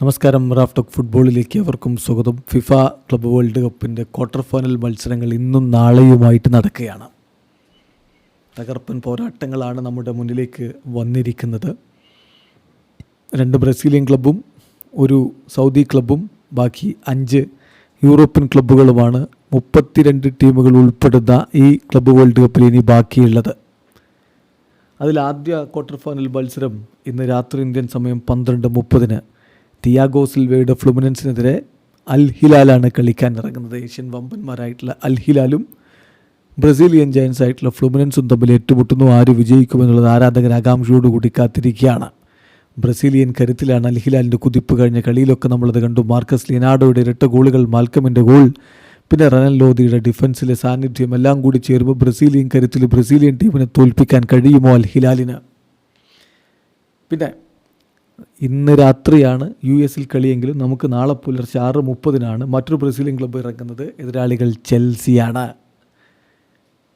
നമസ്കാരം റാഫ്റ്റോക്ക് ഫുട്ബോളിലേക്ക് അവർക്കും സ്വാഗതം. ഫിഫ ക്ലബ് വേൾഡ് കപ്പിന്റെ ക്വാർട്ടർ ഫൈനൽ മത്സരങ്ങൾ ഇന്നും നാളെയുമായിട്ട് നടക്കുകയാണ്. തകർപ്പൻ പോരാട്ടങ്ങളാണ് നമ്മുടെ മുന്നിലേക്ക് വന്നിരിക്കുന്നത്. രണ്ട് ബ്രസീലിയൻ ക്ലബ്ബും ഒരു സൗദി ക്ലബ്ബും ബാക്കി അഞ്ച് യൂറോപ്യൻ ക്ലബ്ബുകളുമാണ് മുപ്പത്തിരണ്ട് ടീമുകൾ ഉൾപ്പെടുന്ന ഈ ക്ലബ്ബ് വേൾഡ് കപ്പിൽ ഇനി ബാക്കിയുള്ളത്. അതിൽ ആദ്യ ക്വാർട്ടർ ഫൈനൽ മത്സരം ഇന്ന് രാത്രി ഇന്ത്യൻ സമയം പന്ത്രണ്ട് മുപ്പതിന്. തിയാഗോ സിൽവയുടെ ഫ്ലുമിനൻസിനെതിരെ അൽ ഹിലാലാണ് കളിക്കാൻ ഇറങ്ങുന്നത്. ഏഷ്യൻ വമ്പന്മാരായിട്ടുള്ള അൽ ഹിലാലും ബ്രസീലിയൻ ജയൻസ് ആയിട്ടുള്ള ഫ്ലുമിനൻസും തമ്മിൽ ഏറ്റുമുട്ടുന്നു. ആര് വിജയിക്കുമെന്നുള്ളത് ആരാധകർ ആകാംക്ഷയോടുകൂടി കാത്തിരിക്കുകയാണ്. ബ്രസീലിയൻ കരുത്തിലാണ് അൽ ഹിലാലിന്റെ കുതിപ്പ് കഴിഞ്ഞ കളിയിലൊക്കെ നമ്മളത് കണ്ടു. മാർക്കസ് ലിയനാഡോയുടെ ഇരട്ട ഗോളുകൾ മാൽക്കമിന്റെ ഗോൾ പിന്നെ റനൽ ലോദിയുടെ ഡിഫൻസിലെ സാന്നിധ്യം എല്ലാം കൂടി ചേരുമ്പോൾ ബ്രസീലിയൻ കരുത്തിൽ ബ്രസീലിയൻ ടീമിനെ തോൽപ്പിക്കാൻ കഴിയുമോ അൽ ഹിലാലിന് പിന്നെ ഇന്ന് രാത്രിയാണ് യു എസിൽ കളിയെങ്കിലും നമുക്ക് നാളെ പുലർച്ചെ ആറ് മുപ്പതിനാണ് മറ്റൊരു ബ്രസീലിയൻ ക്ലബ്ബ് ഇറങ്ങുന്നത്. എതിരാളികൾ ചെൽസിയാണ്.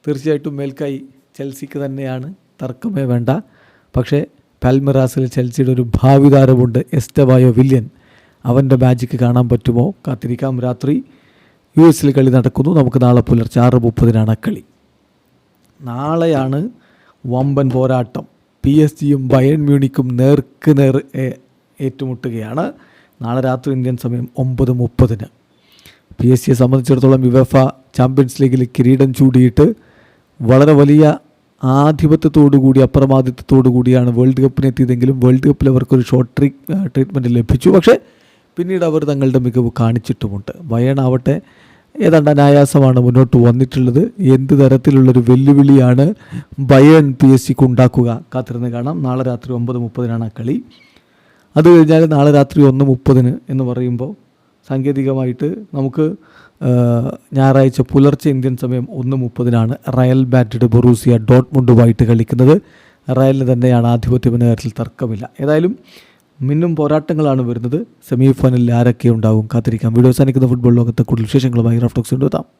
തീർച്ചയായിട്ടും മേൽക്കായി ചെൽസിക്ക് തന്നെയാണ് തർക്കമേ വേണ്ട. പക്ഷേ പാൽമിറാസിൽ ചെൽസിയുടെ ഒരു ഭാവി താരമുണ്ട് എസ്റ്റവായോ വില്യൻ. അവന്റെ മാജിക്ക് കാണാൻ പറ്റുമോ? കാത്തിരിക്കാം. രാത്രി യു എസിൽ കളി നടക്കുന്നു. നമുക്ക് നാളെ പുലർച്ചെ ആറ് മുപ്പതിനാണ് കളി. നാളെയാണ് വമ്പൻ പോരാട്ടം. പി എസ് ജിയും ബയൺ മ്യൂണിക്കും നേർക്ക് നേർ ഏറ്റുമുട്ടുകയാണ്. നാളെ രാത്രി ഇന്ത്യൻ സമയം ഒമ്പത് മുപ്പതിന്. പി എസ് സിയെ സംബന്ധിച്ചിടത്തോളം യുവഫ ചാമ്പ്യൻസ് ലീഗിൽ കിരീടം ചൂടിയിട്ട് വളരെ വലിയ ആധിപത്യത്തോടുകൂടി അപ്രമാദിത്വത്തോടുകൂടിയാണ് അപ്രമാദിത്വത്തോടു കൂടിയാണ് വേൾഡ് കപ്പിനെത്തിയതെങ്കിലും വേൾഡ് കപ്പിൽ അവർക്കൊരു ഷോർട്ട് ട്രീ ട്രീറ്റ്മെന്റ് ലഭിച്ചു. പക്ഷേ പിന്നീട് അവർ തങ്ങളുടെ മികവ് കാണിച്ചിട്ടുമുണ്ട്. ബയണാവട്ടെ ഏതാണ്ട് അനായാസമാണ് മുന്നോട്ട് വന്നിട്ടുള്ളത്. എന്ത് തരത്തിലുള്ളൊരു വെല്ലുവിളിയാണ് ബയൺ പി എസ് സിക്ക് ഉണ്ടാക്കുക? കാത്തിരുന്ന് കാണാം. നാളെ രാത്രി ഒമ്പത് മുപ്പതിനാണ് ആ കളി. അത് കഴിഞ്ഞാൽ നാളെ രാത്രി ഒന്ന് മുപ്പതിന് എന്ന് പറയുമ്പോൾ സാങ്കേതികമായിട്ട് നമുക്ക് ഞായറാഴ്ച പുലർച്ചെ ഇന്ത്യൻ സമയം ഒന്ന് മുപ്പതിനാണ് റയൽ ബാറ്റഡ് ബൊറൂസിയ ഡോട്ട്മുണ്ടുമായിട്ട് കളിക്കുന്നത്. റയലിന് തന്നെയാണ് ആധിപത്യം എന്ന കാര്യത്തിൽ തർക്കമില്ല. ഏതായാലും മിന്നും പോരാട്ടങ്ങളാണ് വരുന്നത്. സെമി ഫൈനലിൽ ആരൊക്കെ ഉണ്ടാവും കാത്തിരിക്കാം. വീഡിയോ സാധിക്കുന്ന ഫുട്ബോൾ ലോകത്തെ കൂടുതൽ വിശേഷങ്ങളുമായി റഫ്ടോക്സ് കൊണ്ടുവെത്താം.